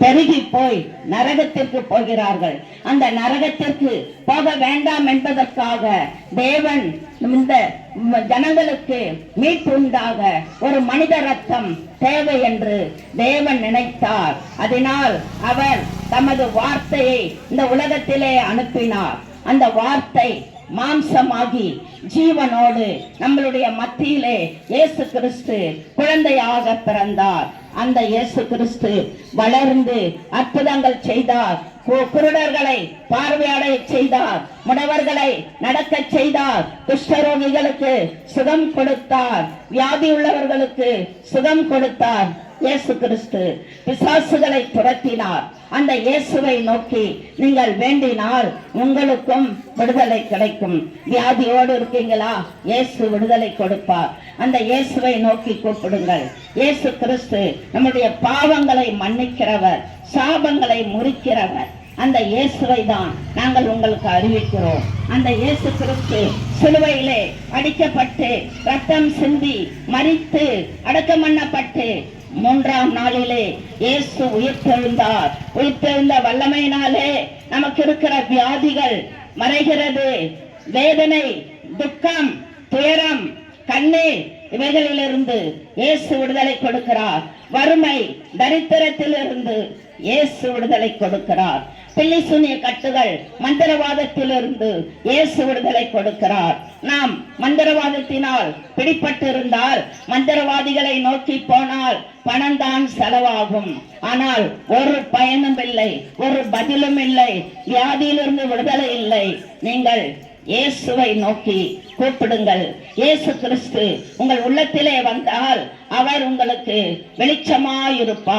பெருகி போய் நரகத்திற்கு போகிறார்கள். அந்த நரகத்திற்கு போக வேண்டாம் என்பதற்காக தேவன் இந்த ஜனங்களுக்கு மீட்பு உண்டாக ஒரு மனித ரத்தம் தேவை என்று தேவன் நினைத்தார். அதனால் அவர் தமது வார்த்தையை இந்த உலகத்திலே அனுப்பினார். அந்த வார்த்தை மாம்சமாகி ஜீவனோடு நம்மளுடைய மத்தியிலே இயேசு கிறிஸ்து குழந்தையாக பிறந்தார். அந்த இயேசு கிறிஸ்து வளர்ந்து அற்புதங்கள் செய்தார். கு- குருடர்களை பார்வையாடை செய்தார். முடவர்களை நடக்க செய்தார். குஷ்டரோகிகளுக்கு சுகம் கொடுத்தார். வியாதி உள்ளவர்களுக்கு சுகம் கொடுத்தார். இயேசு கிறிஸ்து பிசாசுகளை துரத்தினார். அந்த இயேசுவை நோக்கி நீங்கள் வேண்டினால் உங்களுக்கும் விடுதலை கிடைக்கும். வியாதியோடு இருக்கீங்களா? இயேசு விடுதலை கொடுப்பார். அந்த இயேசுவை நோக்கி கூப்பிடுங்கள். இயேசு கிறிஸ்து நம்முடைய பாவங்களை மன்னிக்கிறவர் சாபங்களை முறிக்கிறவர். அந்த இயேசுவை தான் நாங்கள் உங்களுக்கு அறிவிக்கிறோம். அந்த இயேசு கிறிஸ்து சிலுவையிலே அடிக்கப்பட்டு ரத்தம் சிந்தி மறித்து அடக்கம் பண்ணப்பட்டு மூன்றாம் நாளிலே இயேசு உயிர்த்தெழுந்தார். உயிர்த்தெழுந்த வல்லமையினாலே நமக்கு இருக்கிற வியாதிகள் மறைகிறது. வேதனை துக்கம் துயரம் கண்ணீர் இவைகளிலிருந்து இயேசு விடுதலை கொடுக்கிறார். வறுமை தரித்திரத்திலிருந்து இயேசு விடுதலை கொடுக்கிறார். பில்லி சூனிய கட்டுகள் மந்திரவாதத்திலிருந்து இயேசு விடுதலை கொடுக்கிறார். நாம் மந்திரவாதத்தினால் பிடிப்பட்டிருந்தால் மந்திரவாதிகளை நோக்கி போனால் பணம் தான் செலவாகும். ஆனால் ஒரு பயனும் இல்லை ஒரு பதிலும் இல்லை வியாதியிலிருந்து விடுதலை இல்லை. நீங்கள் இயேசுவை நோக்கி கூப்பிடுங்கள். இயேசு கிறிஸ்து உங்கள் உள்ளத்திலே வந்தால் அவர் உங்களுக்கு வெளிச்சமாயிருப்பார்.